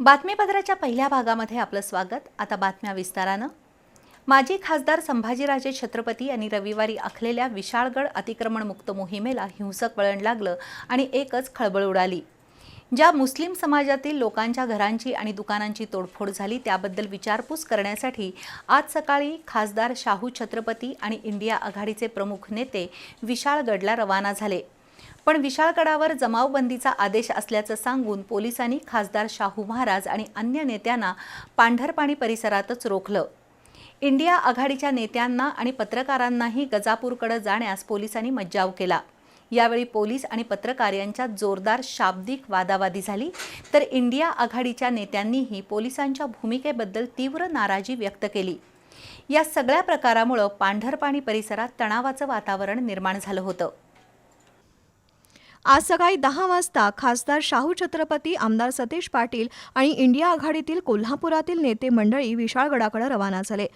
बातमीपत्राच्या पहिल्या भागामध्ये आपलं स्वागत. आता बातम्या विस्तारानं. माजी खासदार संभाजीराजे छत्रपती यांनी रविवारी आखलेल्या विशाळगड अतिक्रमणमुक्त मोहिमेला हिंसक वळण लागलं आणि एकच खळबळ उडाली. ज्या मुस्लिम समाजातील लोकांच्या घरांची आणि दुकानांची तोडफोड झाली त्याबद्दल विचारपूस करण्यासाठी आज सकाळी खासदार शाहू छत्रपती आणि इंडिया आघाडीचे प्रमुख नेते विशाळगडला रवाना झाले. पण विशाळगडावर जमावबंदीचा आदेश असल्याचं सांगून पोलिसांनी खासदार शाहू महाराज आणि अन्य नेत्यांना पांढरपाणी परिसरातच रोखलं. इंडिया आघाडीच्या नेत्यांना आणि पत्रकारांनाही गजापूरकडे जाण्यास पोलिसांनी मज्जाव केला. यावेळी पोलीस आणि पत्रकार यांच्यात जोरदार शाब्दिक वादावादी झाली तर इंडिया आघाडीच्या नेत्यांनीही पोलिसांच्या भूमिकेबद्दल तीव्र नाराजी व्यक्त केली. या सगळ्या प्रकारामुळं पांढरपाणी परिसरात तणावाचं वातावरण निर्माण झालं होतं. आज सकाळी दहा वाजता खासदार शाहू छत्रपती आमदार सतीश पाटील आणि इंडिया आघाडीतील कोल्हापुरातील नेते मंडळी विशाळगडाकडे रवाना झाले.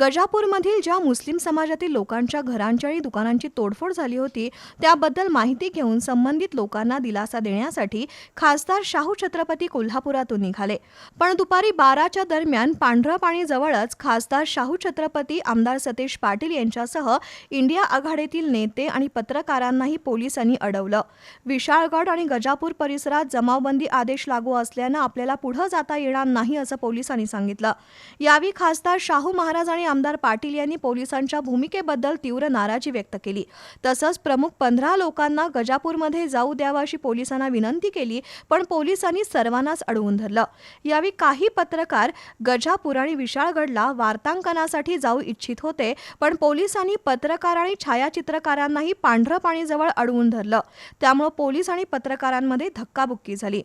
गजापूरमधील ज्या मुस्लिम समाजातील लोकांच्या घरांच्या आणि दुकानांची तोडफोड झाली होती त्याबद्दल माहिती घेऊन संबंधित लोकांना दिलासा देण्यासाठी खासदार शाहू छत्रपती कोल्हापुरातून निघाले. पण दुपारी बाराच्या दरम्यान पांढरं पाणी जवळच खासदार शाहू छत्रपती आमदार सतीश पाटील यांच्यासह इंडिया आघाडीतील नेते आणि पत्रकारांनाही पोलिसांनी अडवलं. विशाळगड आणि गजापूर परिसरात जमावबंदी आदेश लागू असल्यानं आपल्याला पुढं जाता येणार नाही असं पोलिसांनी सांगितलं. यावेळी खासदार शाहू महाराज आणि आमदार पाटील यांनी पोलिसांच्या भूमिकेबद्दल तीव्र नाराजी व्यक्त केली. तसंच प्रमुख पंधरा लोकांना गजापूरमध्ये जाऊ द्यावा अशी पोलिसांना विनंती केली पण पोलिसांनी सर्वांनाच अडवून धरलं. यावेळी काही पत्रकार गजापूर आणि विशाळगडला वार्तांकनासाठी जाऊ इच्छित होते पण पोलिसांनी पत्रकार आणि छायाचित्रकारांनाही पांढरं पाणीजवळ अडवून धरलं. त्यामुळे पोलीस आणि पत्रकारांमध्ये धक्काबुक्की झाली.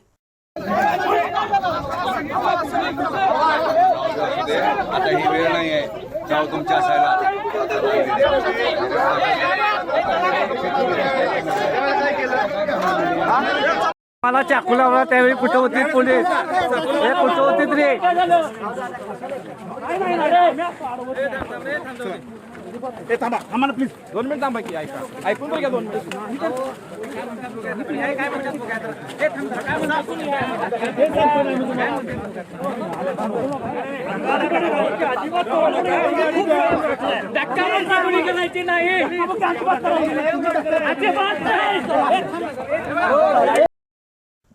आता ही वेळ नाही आहे. जाऊ तुमच्या मला चाकू लावला त्यावेळी कुठं होती पोलीस. हे कुठं होती रे. ए थांबा थांबा ना प्लीज दोन मिनिट थांबा की ऐका. ऐकून बघा दोन मिनिट.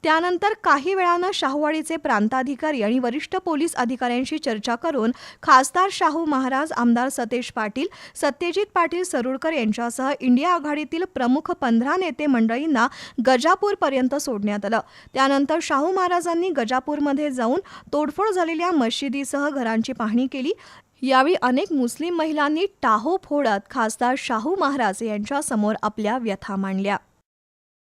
त्यानंतर काही वेळानं शाहूवाडीचे प्रांताधिकारी आणि वरिष्ठ पोलीस अधिकाऱ्यांशी चर्चा करून खासदार शाहू महाराज आमदार सतेज पाटील सत्यजित पाटील सरुडकर यांच्यासह इंडिया आघाडीतील प्रमुख पंधरा नेते मंडळींना गजापूरपर्यंत सोडण्यात आलं. त्यानंतर शाहू महाराजांनी गजापूरमध्ये जाऊन तोडफोड झालेल्या मशिदीसह घरांची पाहणी केली. यावेळी अनेक मुस्लिम महिलांनी टाहो फोडत खासदार शाहू महाराज यांच्यासमोर आपल्या व्यथा मांडल्या.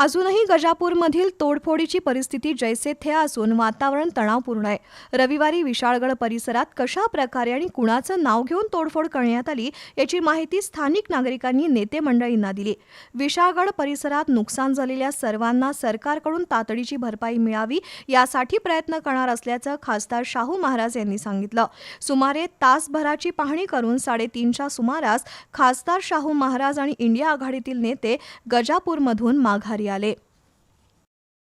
अजूनही गजापूरमधील तोडफोडीची परिस्थिती जैसे थे असून वातावरण तणावपूर्ण आहे. रविवारी विशाळगड परिसरात कशा प्रकारे आणि कुणाचं नाव घेऊन तोडफोड करण्यात आली याची माहिती स्थानिक नागरिकांनी नेते मंडळींना दिली. विशाळगड परिसरात नुकसान झालेल्या सर्वांना सरकारकडून तातडीची भरपाई मिळावी यासाठी प्रयत्न करणार असल्याचं खासदार शाहू महाराज यांनी सांगितलं. सुमारे तासभराची पाहणी करून साडेतीनच्या सुमारास खासदार शाहू महाराज आणि इंडिया आघाडीतील नेते गजापूरमधून माघारी आले